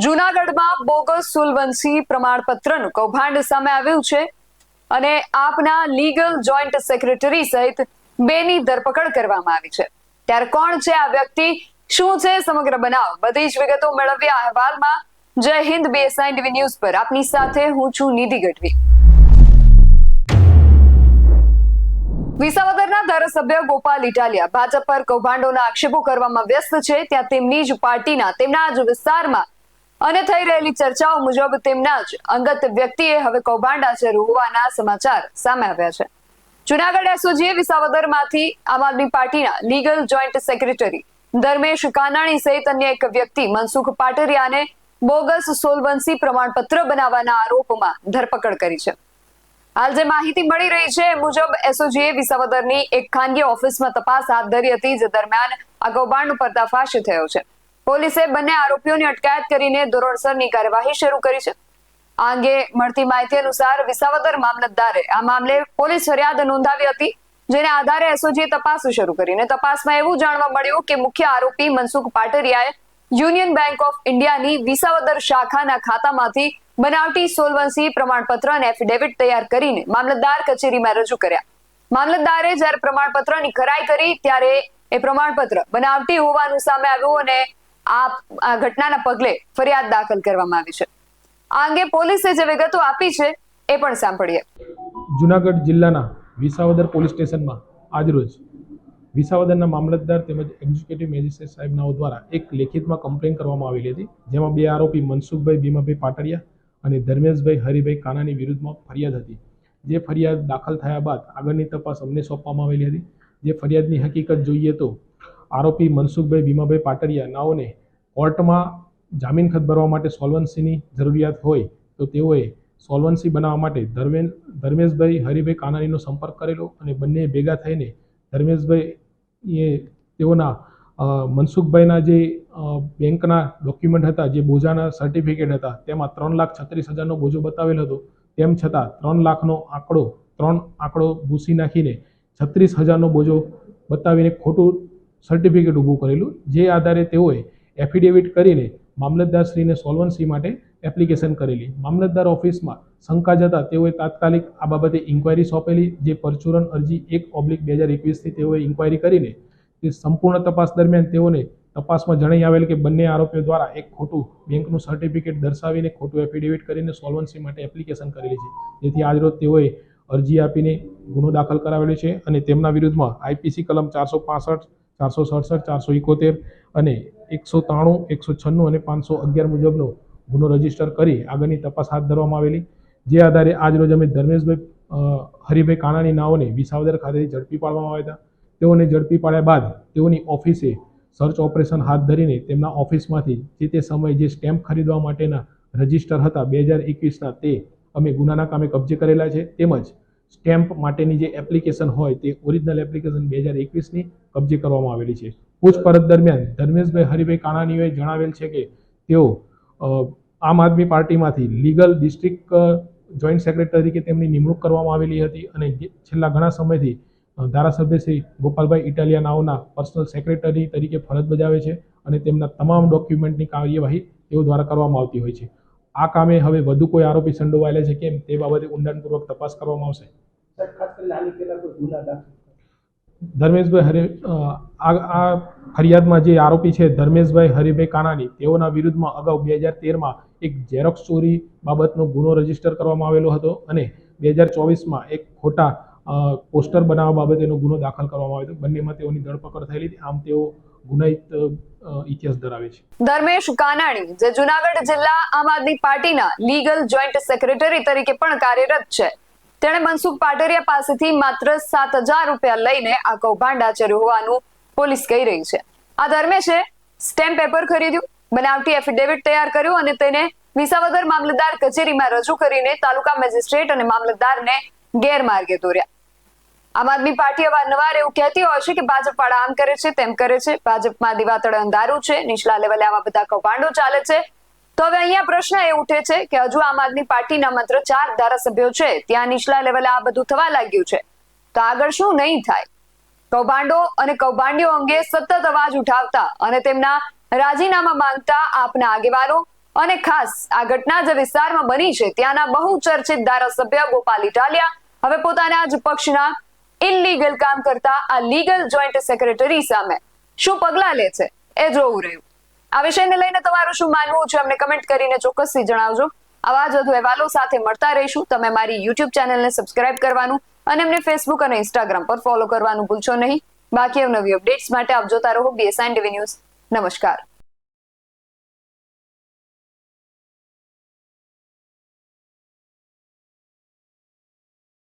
જુનાગઢમાં બોગસ સુલવંશી પ્રમાણપત્રનું કૌભાંડ સામે આવ્યું છે અને આપના લીગલ જોઈન્ટ સેક્રેટરી સહિત બેની ધરપકડ કરવામાં આવી છે. ત્યારે કોણ છે આ વ્યક્તિ? શું છે સમગ્ર બનાવ? બધી જ વિગતો મેળવ્યા અહેવાલમાં. જય હિન્દ બીએસઆઈ ટીવી ન્યૂઝ પર. આપની સાથે હું છું નિધિ ગઢવી. વિસાવદરના ધારાસભ્ય ગોપાલ ઇટાલિયા ભાજપ પર કૌભાંડોના આક્ષેપો કરવામાં વ્યસ્ત છે. ત્યાં તેમની જ પાર્ટીના તેમના જ વિસ્તારમાં અને થઈ રહેલી ચર્ચાઓ મુજબ તેમના જ અંગત વ્યક્તિએ હવે કૌભાંડ આચર્યું હોવાના સમાચાર સામે આવ્યા છે. જુનાગઢ એસઓજીએ વિસાવદરમાંથી આમ આદમી પાર્ટીના legal joint secretary Dharmesh Kanani સહિત અન્ય એક વ્યક્તિ મનસુખ પાટરિયાને બોગસ સોલવંશી પ્રમાણપત્ર બનાવવાના આરોપમાં ધરપકડ કરી છે. હાલ જે માહિતી મળી રહી છે મુજબ એસઓજીએ વિસાવદરની એક ખાનગી ઓફિસમાં તપાસ હાથ ધરી હતી, જે દરમિયાન આ કૌભાંડનો પર્દાફાશ થયો છે. પોલીસે બંને આરોપીઓની અટકાયત કરીને ધોરણસરની કાર્યવાહી શરૂ કરી છે. આ અંગે મળતી માહિતી અનુસાર વિસાવદર મામલતદારે આ મામલે પોલીસ ફરિયાદ નોંધાવી હતી, જેને આધારે એસઓજીએ તપાસ શરૂ કરીને તપાસમાં એવું જાણવા મળ્યું કે મુખ્ય આરોપી મનસુખ પાટરિયાએ યુનિયન બેંક ઓફ ઇન્ડિયાની વિસાવદર શાખાના ખાતામાંથી બનાવટી સોલવન્સી પ્રમાણપત્ર અને એફિડેવિટ તૈયાર કરીને મામલતદાર કચેરીમાં રજૂ કર્યા. મામલતદારે જ્યારે પ્રમાણપત્રની ખરાઈ કરી, ત્યારે એ પ્રમાણપત્ર બનાવટી હોવાનું સામે આવ્યું અને આ ઘટનાના પગલે ફરિયાદ દાખલ કરવામાં આવી છે. આ અંગે પોલીસે જે વિગતો આપી છે, એ પણ સાંભળીએ. જુનાગઢ જિલ્લાના વિસાવદર પોલીસ સ્ટેશનમાં આજરોજ વિસાવદરના મામલતદાર તેમજ એક્ઝિક્યુટિવ મેજિસ્ટ્રેટ સાહેબનાઓ દ્વારા એક લેખિતમાં કમ્પ્લેન કરવામાં આવેલી હતી, જેમાં બે આરોપી મનસુખભાઈ, ભીમાભાઈ પાટડિયા અને ધર્મેશભાઈ, હરિભાઈ કાનાની વિરુદ્ધમાં ફરિયાદ હતી. જે ફરિયાદ દાખલ થયા બાદ આગળની તપાસ અમને સોંપવામાં આવેલી હતી. જે ફરિયાદની હકીકત જોઈએ તો આરોપી મનસુખભાઈ ભીમાભાઈ પાટરિયા નાઓને કોર્ટમાં જામીન ખત ભરવા માટે સોલ્વન્સીની જરૂરિયાત હોય તો તેઓએ સોલ્વન્સી બનાવવા માટે ધર્મેન, ધર્મેશભાઈ હરિભાઈ કાનાણીનો સંપર્ક કરેલો અને બંને ભેગા થઈને ધર્મેશભાઈ એ તેઓના મનસુખભાઈના જે બેંકના ડોક્યુમેન્ટ હતા, જે બોજાના સર્ટિફિકેટ હતા, તેમાં ત્રણ લાખ છત્રીસ હજારનો બોજો બતાવેલ હતો. તેમ છતાં ત્રણ લાખનો આંકડો, ત્રણ આંકડો ભૂસી નાખીને છત્રીસ હજારનો બોજો બતાવીને ખોટું સર્ટિફિકેટ ઊભું કરેલું. જે આધારે તેઓએ એફિડેવિટ કરીને મામલતદારશ્રીને સોલ્વન્સી માટે એપ્લિકેશન કરેલી. મામલતદાર ઓફિસમાં શંકા જતાં તેઓએ તાત્કાલિક આ બાબતે ઇન્ક્વાયરી સોંપેલી, જે પરચુરણ અરજી એક ઓબ્લિક બે હજાર એકવીસથી તેઓએ ઇન્ક્વાયરી કરીને તે સંપૂર્ણ તપાસ દરમિયાન તેઓને તપાસમાં જણાઈ આવેલ કે બંને આરોપીઓ દ્વારા એક ખોટું બેંકનું સર્ટિફિકેટ દર્શાવીને ખોટું એફિડેવિટ કરીને સોલ્વન્સી માટે એપ્લિકેશન કરેલી છે. જેથી આજરોજ તેઓએ અરજી આપીને ગુનો દાખલ કરાવેલો છે અને તેમના વિરુદ્ધમાં આઈપીસી કલમ ચારસો પાસઠ ચારસો સડસઠ, ચારસો ઇકોતેર અને એકસો ત્રાણું, એકસો છન્નું અને પાંચસો અગિયાર મુજબનો ગુનો રજિસ્ટર કરી આગળની તપાસ હાથ ધરવામાં આવેલી. જે આધારે આજરોજ અમે ધર્મેશભાઈ હરિભાઈ કાનાની નાઓને વિસાવદર ખાતેથી ઝડપી પાડવામાં આવ્યા હતા. તેઓને ઝડપી પાડ્યા બાદ તેઓની ઓફિસે સર્ચ ઓપરેશન હાથ ધરીને તેમના ઓફિસમાંથી જે તે સમયે જે સ્ટેમ્પ ખરીદવા માટેના રજિસ્ટર હતા, બે હજાર એકવીસના તે અમે ગુનાના કામે કબજે કરેલા છે. તેમજ સ્ટેમ્પ માટેની જે એપ્લિકેશન હોય તે ઓરિજિનલ એપ્લિકેશન બે હજાર એકવીસની કબજે કરવામાં આવેલી છે. પૂછપરછ દરમિયાન ધર્મેશભાઈ હરિભાઈ કાણાનીઓએ જણાવેલ છે કે તેઓ આમ આદમી પાર્ટીમાંથી લીગલ ડિસ્ટ્રિક્ટ જોઈન્ટ સેક્રેટરી તરીકે તેમની નિમણૂક કરવામાં આવેલી હતી અને છેલ્લા ઘણા સમયથી ધારાસભ્ય શ્રી ગોપાલભાઈ ઇટાલિયા નાઓના પર્સનલ સેક્રેટરી તરીકે ફરજ બજાવે છે અને તેમના તમામ ડોક્યુમેન્ટની કાર્યવાહી તેઓ દ્વારા કરવામાં આવતી હોય છે. આ કામે હવે વધુ કોઈ આરોપી સંડોવાયેલા છે કેમ તે બાબતે ઊંડાણપૂર્વક તપાસ કરવામાં આવશે. ધર્મેશભાઈ હરે આ ફરિયાદમાં જે આરોપી છે ધર્મેશભાઈ હરિભાઈ કાનાણી તેઓના વિરુદ્ધમાં અગાઉ બે હજાર તેરમાં એક ઝેરોક્સ ચોરી બાબતનો ગુનો રજિસ્ટર કરવામાં આવેલો હતો અને બે હજાર ચોવીસમાં એક ખોટા પોસ્ટર બનાવવા બાબતેનો ગુનો દાખલ કરવામાં આવ્યો હતો. બંનેમાં તેઓની ધરપકડ થયેલી આમ તેઓ ગુનાહિત ઇતિહાસ ધરાવે છે. ધર્મેશ કાનાણી, જે જુનાગઢ જિલ્લા આમ આદમી પાર્ટીના લીગલ જોઈન્ટ સેક્રેટરી તરીકે પણ કાર્યરત છે. તેણે મનસુખ પાટરિયા પાસેથી માત્ર સાત હજાર રૂપિયા લઈને આ કૌભાંડ આચર્યું હોવાનું પોલીસ કહી રહી છે. આ ધર્મેશે સ્ટેમ્પ પેપર ખરીદ્યું, બનાવટી એફિડેવિટ તૈયાર કર્યું અને તેને વિસાવદર મામલતદાર કચેરીમાં રજૂ કરીને તાલુકા મેજિસ્ટ્રેટ અને મામલતદારને ગેરમાર્ગે દોર્યા. આમ આદમી પાર્ટી અવારનવાર એવું કહેતી હોય છે કે ભાજપ વાળા આમ કરે છે, તેમ કરે છે. ભાજપમાં દિવાતળ અંધારું છે, નીચલા લેવલે આવા બધા કૌભાંડો ચાલે છે. તો હવે અહીંયા પ્રશ્ન એ ઉઠે છે કે હજુ આમ આદમી પાર્ટીના માત્ર ચાર ધારાસભ્યો છે, ત્યાં નીચલા લેવલે આ બધું થવા લાગ્યું છે. તો આગળ શું નહીં થાય? કૌભાંડો અને કૌભાંડીઓ અંગે સતત અવાજ ઉઠાવતા અને તેમના રાજીનામા માંગતા આપના આગેવાનો અને ખાસ આ ઘટના જે વિસ્તારમાં બની છે, ત્યાંના બહુ ચર્ચિત ધારાસભ્ય ગોપાલ ઇટાલિયા હવે પોતાના જ પક્ષના ઇલીગલ કામ કરતા આ લીગલ જોઈન્ટ સેક્રેટરી સામે. શું પગલાં લે છે? એ જોવું રહ્યું. આ વિષયને લઈને તમારું શું માનવું છે? અમને કમેન્ટ કરીને ચોક્કસથી જણાવજો. આવા જ વધુ અહેવાલો સાથે મળતા રહીશું. તમે મારી યુટ્યુબ ચેનલને સબસ્ક્રાઇબ કરવાનું અને અમને ફેસબુક અને ઇન્સ્ટાગ્રામ પર ફોલો કરવાનું ભૂલશો નહીં. બાકી નવી અપડેટ્સ માટે આપ જોતા રહો બીએસઆઈ ટીવી ન્યૂઝ નમસ્કાર.